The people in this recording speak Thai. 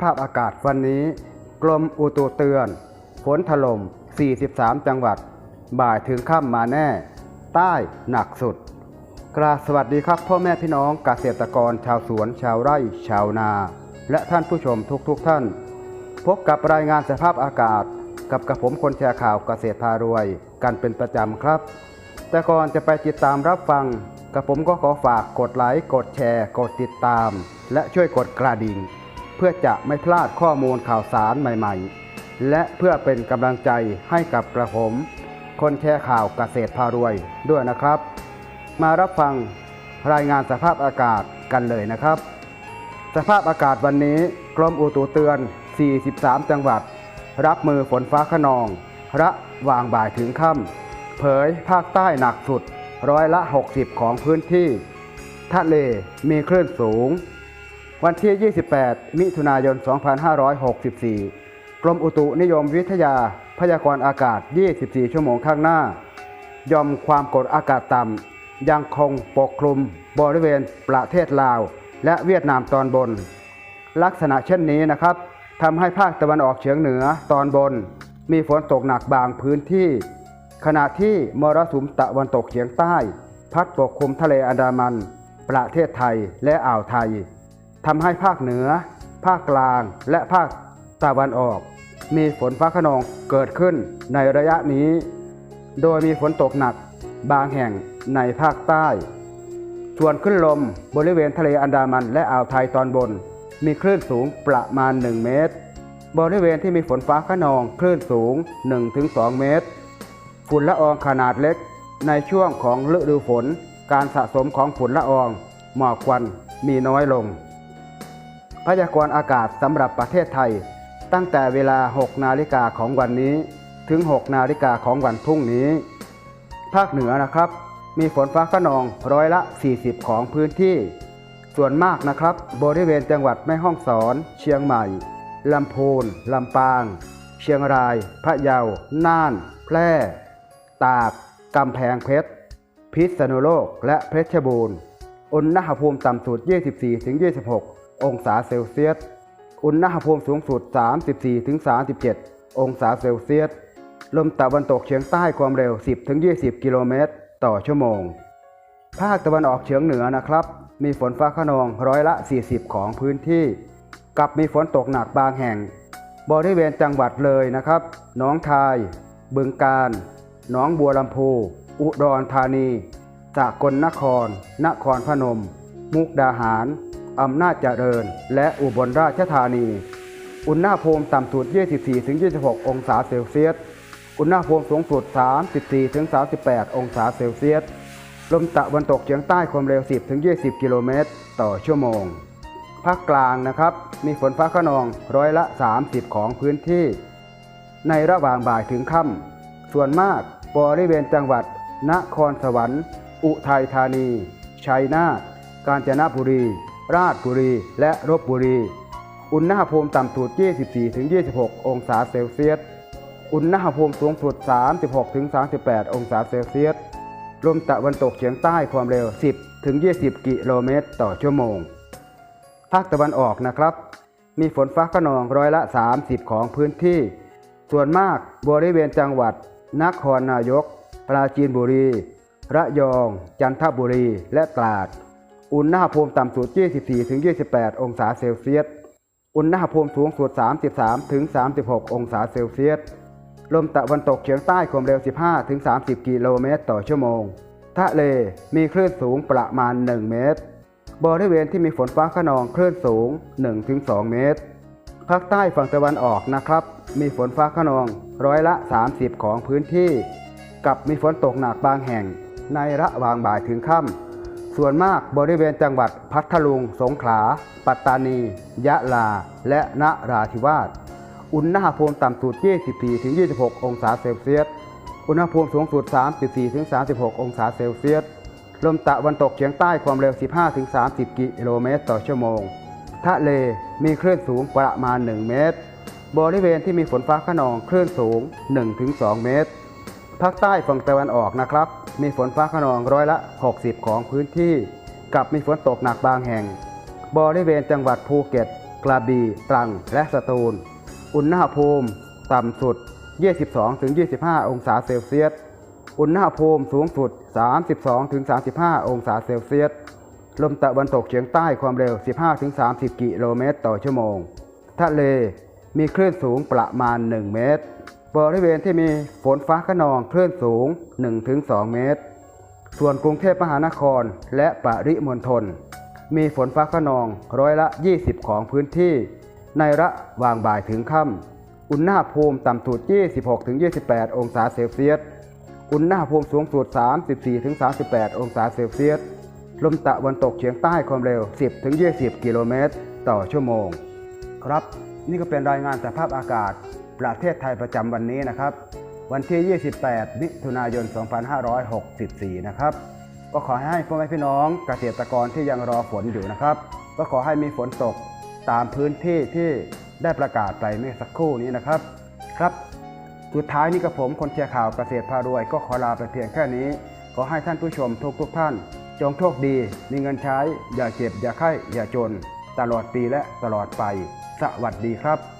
ภาพอากาศวันนี้กรมอุตุเตือน ฝนถล่ม 43 จังหวัด บ่ายถึงค่ำมาแน่ ใต้หนักสุด กราบสวัสดีครับ พ่อแม่พี่น้องเกษตรกรชาวสวนชาวไร่ชาวนา และท่านผู้ชมทุกๆทท่าน พบกับรายงานสภาพอากาศ กับกระผมคนแชร์ข่าวเกษตรพารวย กันเป็นประจำครับ แต่ก่อนจะไปติดตามรับฟังกระผมก็ขอฝากกดไลค์กดแชร์ กดติดตาม และช่วยกดกระดิ่ง พื่อจะไม่พลาดข้อมูลข่าวสารใหม่ๆ และเพื่อเป็นกำลังใจให้กับกระผม คนแชร์ข่าวเกษตรพารวยด้วยนะครับ มารับฟังรายงานสภาพอากาศกันเลยนะครับ สภาพอากาศวันนี้กรมอุตุเตือน 43 จังหวัด รับมือฝนฟ้าขนอง ระหว่างบ่ายถึงค่ำเผยภาคใต้หนักสุดร้อยละ 60 ของพื้นที่ ทะเลมีคลื่นสูง วันที่ 28 มิถุนายน 2564 กรมอุตุนิยมวิทยาพยากรณ์อากาศ 24 ชั่วโมงข้างหน้า ยอมความกดอากาศต่ำยังคงปกคลุมบริเวณประเทศลาว และเวียดนามตอนบน ลักษณะเช่นนี้นะครับทำให้ภาคตะวันออกเฉียงเหนือตอนบน มีฝนตกหนักบางพื้นที่ ขณะที่มรสุมตะวันตกเฉียงใต้ พัดปกคลุมทะเลอันดามัน ประเทศไทยและอ่าวไทย ทำให้ภาคเหนือ ภาคกลาง และภาคตะวันออก มีฝนฟ้าขนองเกิดขึ้นในระยะนี้ โดยมีฝนตกหนักบางแห่งในภาคใต้ ส่วนขึ้นลมบริเวณทะเลอันดามันและอ่าวไทยตอนบน มีคลื่นสูงประมาณ 1 เมตร บริเวณที่มีฝนฟ้าขนองคลื่นสูง 1-2 เมตร ฝุ่นละอองขนาดเล็ก ในช่วงของฤดูฝน การสะสมของฝุ่นละอองหมอกควันมีน้อยลง พยากรณ์อากาศสำหรับประเทศไทย ตั้งแต่เวลา 6 นาฬิกาของวันนี้ถึง 6 นาฬิกาของวันพรุ่งนี้ ภาคเหนือนะครับ มีฝนฟ้าขนองร้อยละ 40 ของพื้นที่ ส่วนมากนะครับ บริเวณจังหวัดแม่ฮ่องสอน เชียงใหม่ลำพูนลำปาง เชียงราย พะเยา น่าน แพร่ ตาก กำแพงเพชร พิษณุโลก และเพชรบูรณ์ อุณหภูมิต่ำสุด 24-26 องศาเซลเซียส อุณหภูมิสูงสุด 34-37 องศาเซลเซียส ลมตะวันตกเฉียงใต้ความเร็ว 10-20 กิโลเมตร ต่อชั่วโมง ภาคตะวันออกเฉียงเหนือนะครับ มีฝนฟ้าขนองร้อยละ 40 ของพื้นที่ กับมีฝนตกหนักบางแห่ง บริเวณจังหวัดเลยนะครับหนองคาย บึงกาฬหนองบัวลำพู อุดรธานีสกลนคร นครพนม มุกดาหาร อำนาจเจริญ และอุบลราชธานี อุณหภูมิต่ำสุด 24-26 องศาเซลเซียส อุณหภูมิสูงสุด 34-38 องศาเซลเซียส ลมตะวันตกเฉียงใต้ความเร็ว 10-20 กิโลเมตร ต่อชั่วโมง ภาคกลางนะครับ มีฝนฟ้าขนองร้อยละ 30 ของพื้นที่ ในระหว่างบ่ายถึงค่ำส่วนมากบริเวณจังหวัด นครสวรรค์ อุทัยธานี ชัยนาท กาญจนบุรี ราชบุรีและลบบุรี อุณหภูมิต่ำสุด 24-26 องศาเซลเซียส อุณหภูมิสูงสุด 36-38 องศาเซลเซียส ลมตะวันตกเฉียงใต้ความเร็ว 10-20 กิโลเมตรต่อชั่วโมง ภาคตะวันออกนะครับ มีฝนฟ้าขนองร้อยละ 30 ของพื้นที่ ส่วนมากบริเวณจังหวัด นครนายก ปราจีนบุรี ระยอง จันทบุรี และตราด อุณหภูมิต่ำสุด 24-28 องศาเซลเซียส อุณหภูมิสูงสุด 33-36 องศาเซลเซียส ลมตะวันตกเฉียงใต้ความเร็ว 15-30 กิโลเมตรต่อชั่วโมง ทะเลมีคลื่นสูงประมาณ 1 เมตร บริเวณที่มีฝนฟ้าขนองคลื่นสูง 1-2 เมตร ภาคใต้ฝั่งตะวันออกนะครับ มีฝนฟ้าขนองร้อยละ 30 ของพื้นที่ กับมีฝนตกหนักบางแห่งในระหว่างบ่ายถึงค่ำ ส่วนมากบริเวณจังหวัดพัทลุง สงขลา ปัตตานี ยะลา และนราธิวาส อุณหภูมิต่ำสุด 24-26 องศาเซลเซียส อุณหภูมิสูงสุด 34-36 องศาเซลเซียส ลมตะวันตกเฉียงใต้ความเร็ว 15-30 กิโลเมตรต่อชั่วโมง ทะเลมีคลื่นสูงประมาณ 1 เมตร บริเวณที่มีฝนฟ้าขนองคลื่นสูง 1-2 เมตร ภาคใต้ฝั่งตะวันออกนะครับ มีฝนฟ้าขนองร้อยละ 60 ของพื้นที่ กับมีฝนตกหนักบางแห่ง บริเวณจังหวัดภูเก็ต กระบี่ ตรัง และสตูล อุณหภูมิ ต่ำสุด 22-25 องศาเซลเซียส อุณหภูมิสูงสุด 32-35 องศาเซลเซียส ลมตะวันตกเฉียงใต้ความเร็ว 15-30 กิโลเมตรต่อชั่วโมง ทะเลมีคลื่นสูงประมาณ 1 เมตร บริเวณที่มีฝนฟ้าขนองคลื่นสูง 1-2 เมตร ส่วนกรุงเทพมหานครและปริมณฑลมีฝนฟ้าขนองร้อยละ 20 ของพื้นที่ ในระหว่างบ่ายถึงค่ำอุณหภูมิต่ำสุด 26-28 องศาเซลเซียส อุณหภูมิสูงสุด 34-38 องศาเซลเซียส ลมตะวันตกเฉียงใต้ความเร็ว 10-20 กิโลเมตร ต่อชั่วโมง ครับ นี่ก็เป็นรายงานสภาพอากาศ ประเทศไทยประจำวันนี้นะครับ วันที่ 28 มิถุนายน 2564 นะครับ ก็ขอให้พ่อแม่พี่น้องเกษตรกรที่ยังรอฝนอยู่นะครับ ก็ขอให้มีฝนตกตามพื้นที่ที่ได้ประกาศไปเมื่อสักครู่นี้นะครับ ครับสุดท้ายนี้กับผมคนเชียร์ข่าวเกษตรพารวย ก็ขอลาไปเพียงแค่นี้ ขอให้ท่านผู้ชมทุกทุกท่าน จงโชคดี มีเงินใช้ อย่าเจ็บ อย่าไข้ อย่าจน ตลอดปีและตลอดไป สวัสดีครับ